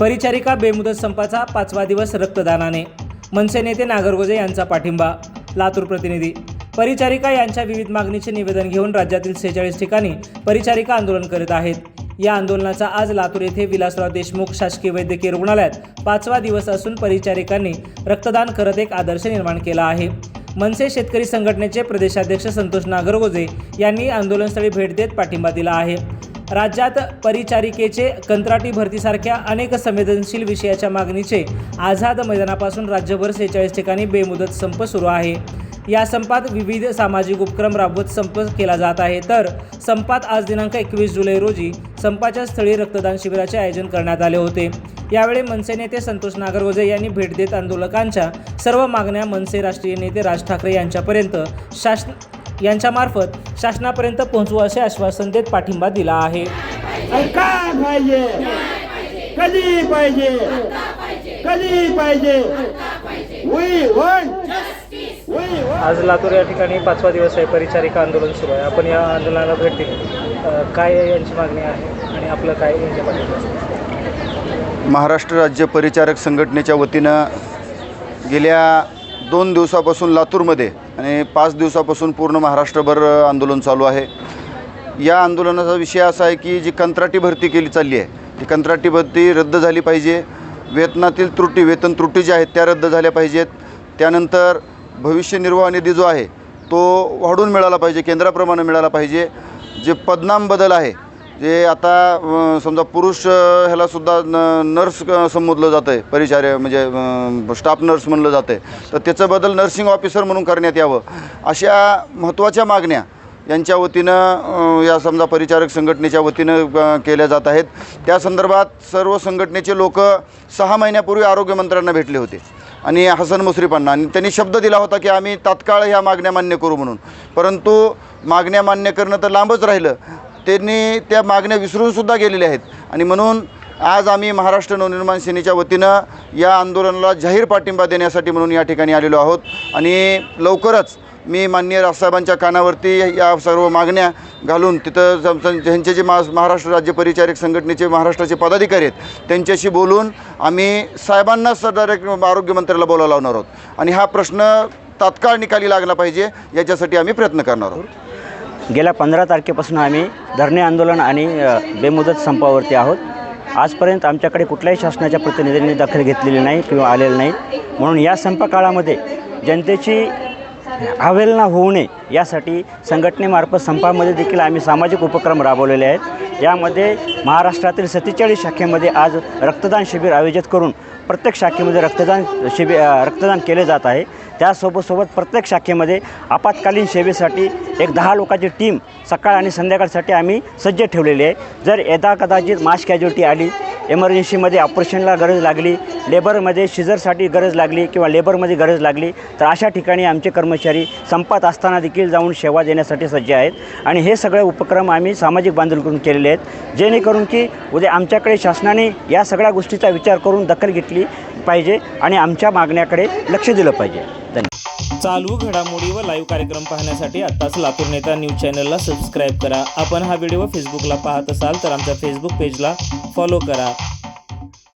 परिचारिका बेमुदत संपाचा पाचवा दिवस रक्तदानाने. मनसे नेते नागरगोजे यांचा पाठिंबा. लातूर प्रतिनिधी. परिचारिका यांच्या विविध मागणीचे निवेदन घेऊन राज्यातील सेहेचाळीस ठिकाणी परिचारिका आंदोलन करीत आहेत. या आंदोलनाचा आज लातूर येथे विलासराव देशमुख शासकीय वैद्यकीय रुग्णालयात पाचवा दिवस असून परिचारिकांनी रक्तदान करत एक आदर्श निर्माण केला आहे. मनसे शेतकरी संघटनेचे प्रदेशाध्यक्ष संतोष नागरगोजे यांनी आंदोलनस्थळी भेट देत पाठिंबा दिला आहे. राज्यात परिचारिकेचे कंत्राटी भरतीसारख्या अनेक संवेदनशील विषयाच्या मागणीचे आझाद मैदानापासून राज्यभर सेहेचाळीस ठिकाणी बेमुदत संप सुरू आहे. या संपात विविध सामाजिक उपक्रम राबवत संप केला जात आहे. तर संपात आज दिनांक एकवीस जुलै रोजी संपाच्या स्थळी रक्तदान शिबिराचे आयोजन करण्यात आले होते. यावेळी मनसे नेते संतोष नागरगोजे यांनी भेट देत आंदोलकांच्या सर्व मागण्या मनसे राष्ट्रीय नेते राज ठाकरे यांच्यापर्यंत शासन यांच्यामार्फत शासनापर्यंत पोहोचवू असे आश्वासन देत पाठिंबा दिला आहे. काय पाहिजे. कधी पाहिजे? कधी पाहिजे? आज लातूर या ठिकाणी पाचवा दिवस आहे. परिचारिका आंदोलन सुरू आहे. आपण या आंदोलनाला भेट दिली. काय यांची मागणी आहे आणि आपलं काय यांच्या पाठिंबा महाराष्ट्र राज्य परिचारक संघटनेच्या वतीनं गेल्या दोन दिवसापासून लातूरमध्ये आणि पाच दिवसापासून पूर्ण महाराष्ट्रभर आंदोलन चालू आहे. या आंदोलनाचा विषय असा आहे की जी कंत्राटी भरती केली चालली आहे ती कंत्राटी भरती रद्द झाली पाहिजे. वेतनातील त्रुटी वेतन त्रुटी ज्या आहेत त्या रद्द झाल्या पाहिजेत. त्यानंतर भविष्य निर्वाह निधी जो आहे तो वाढून मिळाला पाहिजे केंद्राप्रमाणे मिळाला पाहिजे. जे पदनाम बदल आहे जे आता समजा पुरुष ह्याला ह्यालासुद्धा न नर्स संबोधलं जातं आहे परिचार्य म्हणजे स्टाफ नर्स म्हणलं जातं आहे तर त्याचं बदल नर्सिंग ऑफिसर म्हणून करण्यात यावं. अशा महत्त्वाच्या मागण्या यांच्या वतीनं या समजा परिचारक संघटनेच्या वतीनं केल्या जात आहेत. त्या संदर्भात सर्व संघटनेचे लोक सहा महिन्यापूर्वी आरोग्यमंत्र्यांना भेटले होते. आणि हसन मुश्रीफांना. आणि त्यांनी शब्द दिला होता की आम्ही तात्काळ ह्या मागण्या मान्य करू म्हणून. परंतु मागण्या मान्य करणं तर लांबच राहिलं. त्यांनी त्या मागण्या विसरूनसुद्धा गेलेल्या आहेत. आणि म्हणून आज आम्ही महाराष्ट्र नवनिर्माण सेनेच्या वतीनं या आंदोलनाला जाहीर पाठिंबा देण्यासाठी म्हणून या ठिकाणी आलेलो आहोत. आणि लवकरच मी माननीय राजसाहेबांच्या कानावरती या सर्व मागण्या घालून तिथं ज्यांचे जे मा महाराष्ट्र राज्य परिचारक संघटनेचे महाराष्ट्राचे पदाधिकारी आहेत त्यांच्याशी बोलून आम्ही साहेबांनाच डायरेक्ट आरोग्यमंत्र्याला बोलायला लावणार आहोत. आणि हा प्रश्न तात्काळ निकाली लागला पाहिजे याच्यासाठी आम्ही प्रयत्न करणार आहोत. गेल्या पंधरा तारखेपासून आम्ही धरणे आंदोलन आणि बेमुदत संपावरती आहोत. आजपर्यंत आमच्याकडे कुठल्याही शासनाच्या प्रतिनिधींनी दखल घेतलेली नाही किंवा आलेलं नाही. म्हणून या संपकाळामध्ये जनतेची अवहेलना होऊ नये यासाठी संघटनेमार्फत संपामध्ये देखील आम्ही सामाजिक उपक्रम राबवलेले आहेत. यामध्ये महाराष्ट्रातील सत्तेचाळीस शाखेमध्ये आज रक्तदान शिबिर आयोजित करून प्रत्येक शाखेमध्ये रक्तदान शिबि रक्तदान केले जात आहे. त्यासोबत सोबत प्रत्येक शाखेमध्ये आपत्कालीन सेवेसाठी एक दहा लोकांची टीम सकाळ आणि संध्याकाळसाठी आम्ही सज्ज ठेवलेली आहे. जर यदा कदाचित मास कॅज्युलिटी आली एमर्जन्सीमध्ये ऑपरेशनला गरज लागली लेबरमध्ये शिजरसाठी गरज लागली किंवा लेबरमध्ये गरज लागली तर अशा ठिकाणी आमचे कर्मचारी संपात असताना देखील जाऊन सेवा देण्यासाठी सज्ज आहेत. आणि हे सगळे उपक्रम आम्ही सामाजिक बांधील केलेले आहेत. जेणेकरून की उद्या आमच्याकडे शासनाने या सगळ्या गोष्टीचा विचार करून दखल घेतली पाहिजे आणि आमच्या मागण्याकडे लक्ष दिलं पाहिजे. धन्यवाद. चालू घडामोडी व लाईव्ह कार्यक्रम पाहण्यासाठी आत्ताच लातूर नेता न्यूज चॅनलला सबस्क्राईब करा. आपण हा व्हिडिओ फेसबुकला पाहत असाल तर आमच्या फेसबुक पेजला फॉलो करा.